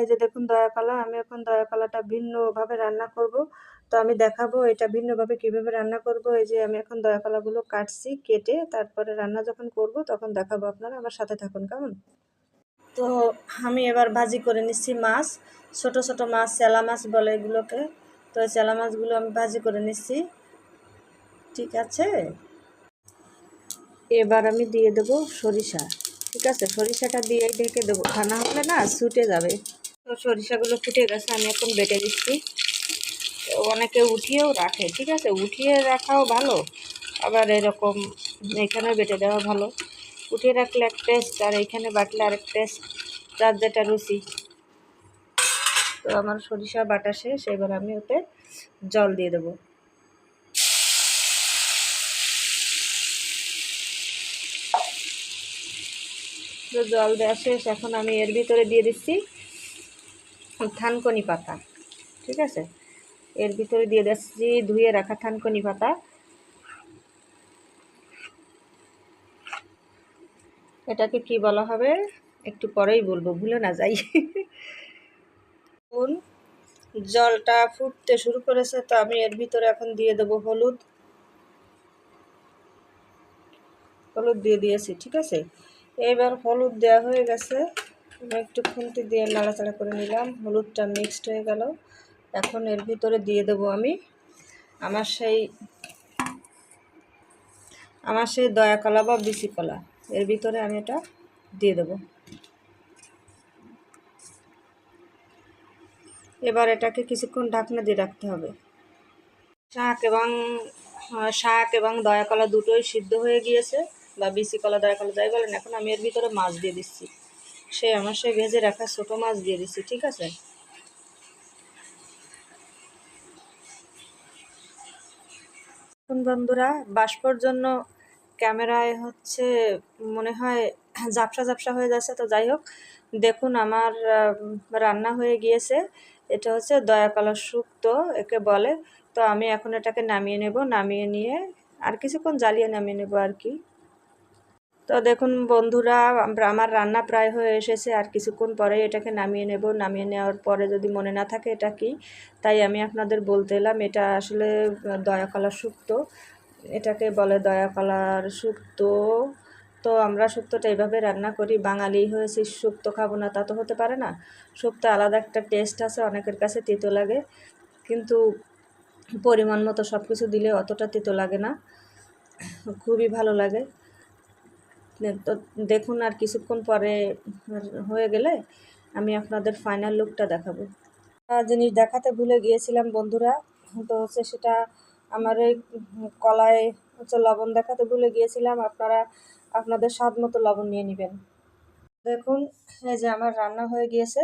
এই যে দেখুন দয়াকলা আমি এখন দয়াকলাটা ভিন্নভাবে রান্না করব। তো আমি দেখাবো এটা ভিন্নভাবে কীভাবে রান্না করব। এই যে আমি এখন দয়াকলাগুলো কাটছি, কেটে তারপরে রান্না যখন করব তখন দেখাবো আপনারা। আমার সাথে থাকুন কেমন? তো আমি এবার ভাজি করে নিচ্ছি মাছ, ছোট ছোট মাছ, চেলা মাছ বলে এগুলোকে। তো এই চেলা মাছগুলো আমি ভাজি করে নিচ্ছি। ঠিক আছে? এবার আমি দিয়ে দেবো সরিষা। ঠিক আছে? সরিষাটা দিয়ে ঢেকে দেবো। খানা হলে না, ছুটে যাবে। তো সরিষাগুলো ফুটে গেছে, আমি এখন বেটে দিচ্ছি। তো অনেকে উঠিয়েও রাখে, ঠিক আছে? উঠিয়ে রাখাও ভালো, আবার এরকম এখানে বেটে দেওয়া ভালো। উঠিয়ে রাখলে এক টেস্ট আর এইখানে বাটলে আরেক টেস্ট যার যেটা রুচি। তো আমার সরিষা বাটা শেষ, এবার আমি ওতে জল দিয়ে দেবো। জল দেওয়া শেষ, এখন আমি এর ভিতরে দিয়ে দিচ্ছি। থানকনি পাতা, ঠিক আছে? এর ভিতরে দিয়ে দিচ্ছি, ধুয়ে রাখা থানকনি পাতা। এটাকে কি বলা হবে? একটু পরেই বলব, ভুলে না যাই। জলটা ফুটতে শুরু করেছে, তো আমি এর ভিতরে এখন দিয়ে দেবো হলুদ। হলুদ দিয়ে দিয়েছি, ঠিক আছে? এবার হলুদ দেওয়া হয়ে গেছে। একটু খুন্তি দিয়ে নাড়াচাড়া করে নিলাম। হলুদটা মিক্সড হয়ে গেল। এখন এর ভিতরে দিয়ে দেবো আমি আমার সেই আমার সেই দয়া কলা বা বিচি কলা। এর ভিতরে আমি এটা দিয়ে দেবো। এবার এটাকে কিছুক্ষণ ঢাকনা দিয়ে রাখতে হবে। শাক এবং শাক এবং দয়া কলা দুটোই সিদ্ধ হয়ে গিয়েছে বা বিসি কলা, দয়া কলা যাই বলেন, এখন আমি এর ভিতরে মাছ দিয়ে দিচ্ছি। সে আমার সে ভেজে রাখা ছোটো মাছ দিয়ে দিচ্ছি ঠিক আছে? বন্ধুরা, বাষ্পর জন্য ক্যামেরায় হচ্ছে মনে হয় ঝাপসা ঝাপসা হয়ে যাচ্ছে, তো যাই হোক, দেখুন আমার রান্না হয়ে গিয়েছে। এটা হচ্ছে দয়াকলা শুক্তো, একে বলে। তো আমি এখন এটাকে নামিয়ে নেব, নামিয়ে নিয়ে আর কিছুক্ষণ জ্বালিয়ে নামিয়ে নেব আর কি। তো দেখুন বন্ধুরা, আমার রান্না প্রায় হয়ে এসেছে, আর কিছুক্ষণ পরে এটাকে নামিয়ে নেব। নামিয়ে নেওয়ার পরে যদি মনে না থাকে এটা কি, তাই আমি আপনাদের বলতে এলাম, এটা আসলে দয়াকলা শুক্তো। এটাকে বলে দয়াকলার শুক্তো। তো আমরা শুক্তোটা এইভাবে রান্না করি, বাঙালি হয়েছি, শুক্তো খাব না তা তো হতে পারে না। শুক্তো আলাদা একটা টেস্ট আছে, অনেকের কাছে তিতো লাগে, কিন্তু পরিমাণ মতো সব কিছু দিলে অতটা তিতো লাগে না। খুবই ভালো লাগে। তো দেখুন আর কিছুক্ষণ পরে হয়ে গেলে আমি আপনাদের ফাইনাল লুকটা দেখাবো। জিনিস দেখাতে ভুলে গিয়েছিলাম বন্ধুরা, তো হচ্ছে সেটা আমার এই কলায় হচ্ছে লবণ দেখাতে ভুলে গিয়েছিলাম, আপনারা আপনাদের স্বাদ মতো লবণ নিয়ে নেবেন। দেখুন, এই যে আমার রান্না হয়ে গিয়েছে।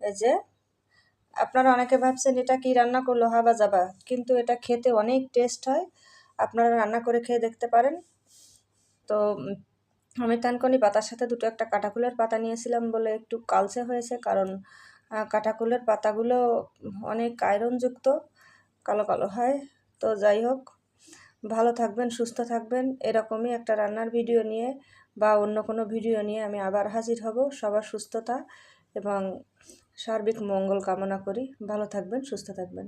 এই যে আপনারা অনেকে ভাবছেন এটা কি রান্না করল, হাবা যাবা কিন্তু এটা খেতে অনেক টেস্ট হয়। আপনারা রান্না করে খেয়ে দেখতে পারেন। তো আমি তানকনি পাতার সাথে দুটো একটা কাটাকুলের পাতা নিয়েছিলাম বলে একটু কালচে হয়েছে, কারণ কাটাকুলের পাতাগুলো অনেক আয়রনযুক্ত, কালো কালো হয়। তো যাই হোক, ভালো থাকবেন, সুস্থ থাকবেন। এরকমই একটা রান্নার ভিডিও নিয়ে বা অন্য কোনো ভিডিও নিয়ে আমি আবার হাজির হব। সবার সুস্থতা এবং সার্বিক মঙ্গল কামনা করি। ভালো থাকবেন, সুস্থ থাকবেন।